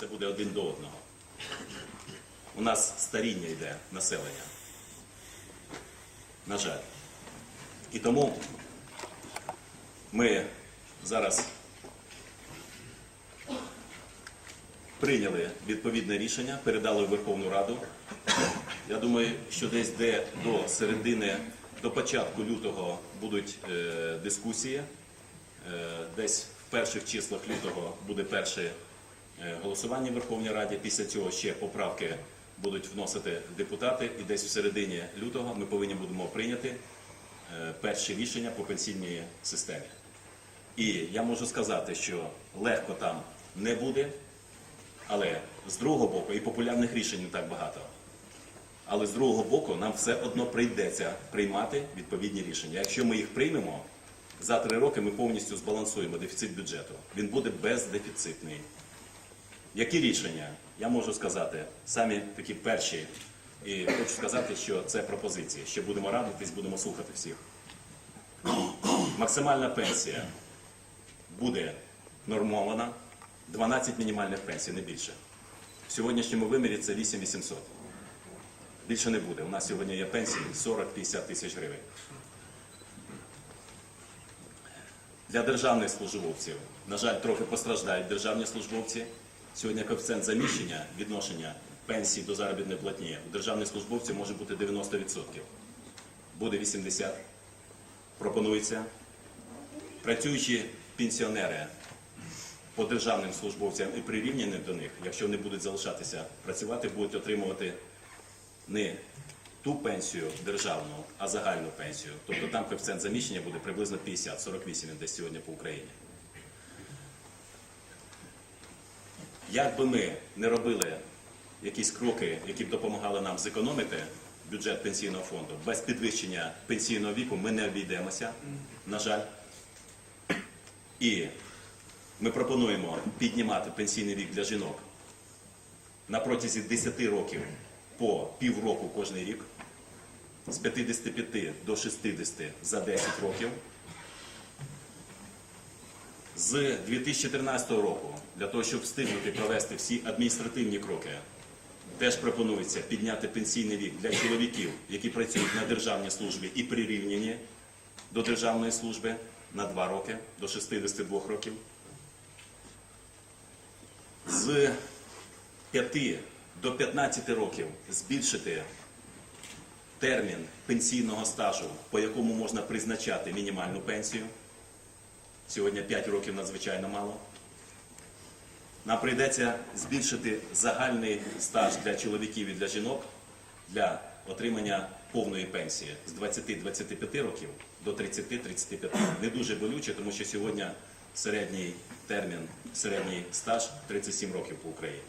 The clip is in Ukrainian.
це буде один до одного. У нас старіння йде населення. На жаль. І тому ми зараз прийняли відповідне рішення, передали в Верховну Раду. Я думаю, що десь де до середини, до початку лютого будуть е, дискусії. Е, десь в перших числах лютого буде перше е, голосування в Верховній Раді. Після цього ще поправки будуть вносити депутати, і десь в середині лютого ми повинні будемо прийняти е, перші рішення по пенсійній системі. І я можу сказати, що легко там не буде, але з другого боку і популярних рішень не так багато. Але з другого боку, нам все одно прийдеться приймати відповідні рішення. Якщо ми їх приймемо, за три роки ми повністю збалансуємо дефіцит бюджету. Він буде бездефіцитний. Які рішення? Я можу сказати, самі такі перші. І хочу сказати, що це пропозиції. Ще будемо радитись, будемо слухати всіх. Максимальна пенсія буде нормована 12 мінімальних пенсій, не більше. В сьогоднішньому вимірі це 8800. Більше не буде. У нас сьогодні є пенсії 40-50 тисяч гривень. Для державних службовців, на жаль, трохи постраждають державні службовці. Сьогодні коефіцієнт заміщення відношення пенсії до заробітної платні у державних службовців може бути 90%. Буде 80%. Пропонується. Працюючі пенсіонери по державним службовцям і прирівняні до них, якщо вони будуть залишатися працювати, будуть отримувати не ту пенсію державну, а загальну пенсію. Тобто там коефіцієнт заміщення буде приблизно 50, 48 він десь сьогодні по Україні. Як би ми не робили якісь кроки, які б допомагали нам зекономити бюджет пенсійного фонду, без підвищення пенсійного віку ми не обійдемося, на жаль. І ми пропонуємо піднімати пенсійний вік для жінок на протязі 10 років по півроку кожний рік, з 55 до 60 за 10 років. З 2014 року, для того, щоб встигнути провести всі адміністративні кроки, теж пропонується підняти пенсійний вік для чоловіків, які працюють на державній службі і прирівняні до державної служби на 2 роки, до 62 років. З 5 до 15 років збільшити термін пенсійного стажу, по якому можна призначати мінімальну пенсію. Сьогодні 5 років надзвичайно мало. Нам прийдеться збільшити загальний стаж для чоловіків і для жінок для отримання повної пенсії з 20-25 років до 30-35. Не дуже болюче, тому що сьогодні середній термін, середній стаж 37 років по Україні.